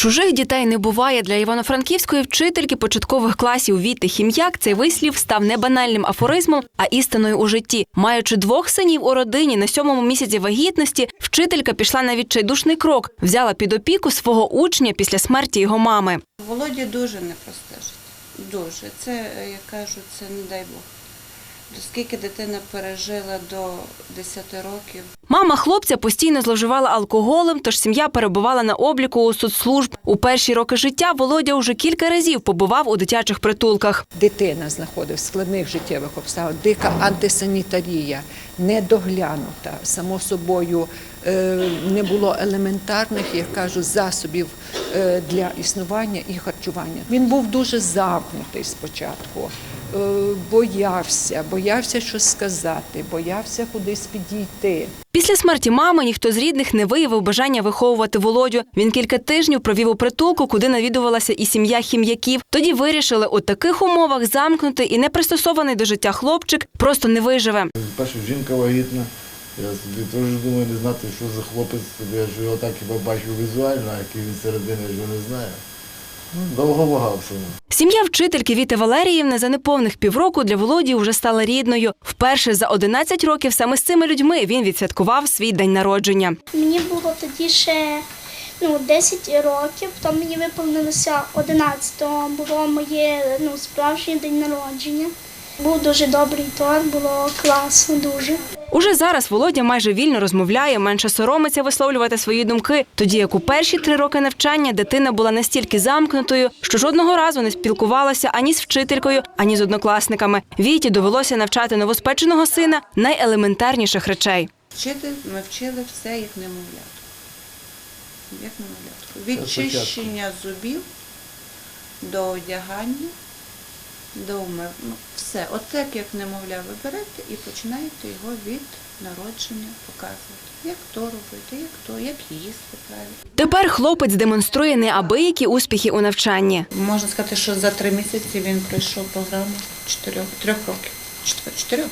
Чужих дітей не буває для івано-франківської вчительки початкових класів Віти Хім'як. Цей вислів став не банальним афоризмом, а істиною у житті. Маючи двох синів у родині на сьомому місяці вагітності, вчителька пішла на відчайдушний крок, взяла під опіку свого учня після смерті його мами. Володі дуже непросте життя. Дуже. Це, е, я кажу, це не дай Бог. Оскільки дитина пережила до 10 років, Мама хлопця постійно зловживала алкоголем, тож сім'я перебувала на обліку у соцслужб. У перші роки життя Володя уже кілька разів побував у дитячих притулках. Дитина знаходиться в складних життєвих обставин, дика антисанітарія, недоглянута. Само собою е, не було елементарних, як кажу, засобів е, для існування і харчування. Він був дуже замкнутий спочатку, боявся, боявся щось сказати, боявся кудись підійти. Після смерті мами ніхто з рідних не виявив бажання виховувати Володю. Він кілька тижнів провів у притулку, куди навідувалася і сім'я хім'яків. Тоді вирішили, у таких умовах замкнутий і непристосований до життя хлопчик просто не виживе. Перше, жінка вагітна. Я собі теж думаю, не знати, що за хлопець, я ж його так хіба бачив візуально, а який він середини, я ж його не знаю. Довго вагався. Сім'я вчительки Віти Валеріївни за неповних півроку для Володі вже стала рідною. Вперше за 11 років саме з цими людьми він відсвяткував свій день народження. Мені було тоді ще ну, 10 років, То мені виповнилося 11-го, було моє ну, справжній день народження. Був дуже добрий торт, було класно дуже. Уже зараз Володя майже вільно розмовляє, менше соромиться висловлювати свої думки. Тоді як у перші три роки навчання дитина була настільки замкнутою, що жодного разу не спілкувалася ані з вчителькою, ані з однокласниками. Віті довелося навчати новоспеченого сина найелементарніших речей. вчити ми вчили все як немовлятку. Як немовлятку. Від чищення зубів до одягання, до умив. Ну, все. От як немовля ви берете і починаєте його від народження показувати. Як то робити, як то, як їсти правильно. Тепер хлопець демонструє неабиякі успіхи у навчанні. Можна сказати, що за три місяці він пройшов програму чотирьох, трьох років. Чотир- Чотирьох?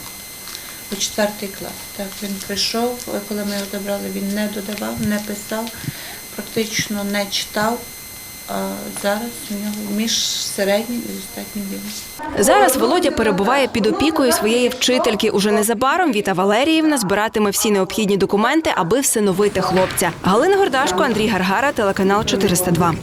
У четвертий клас. Так, він прийшов, коли ми його забрали, він не додавав, не писав, практично не читав. А зараз у нього між середнім і достатнім рівнем. Зараз Володя перебуває під опікою своєї вчительки. Уже незабаром Віта Валеріївна збиратиме всі необхідні документи, аби всиновити хлопця. Галина Гордашко, Андрій Гаргара, телеканал 402.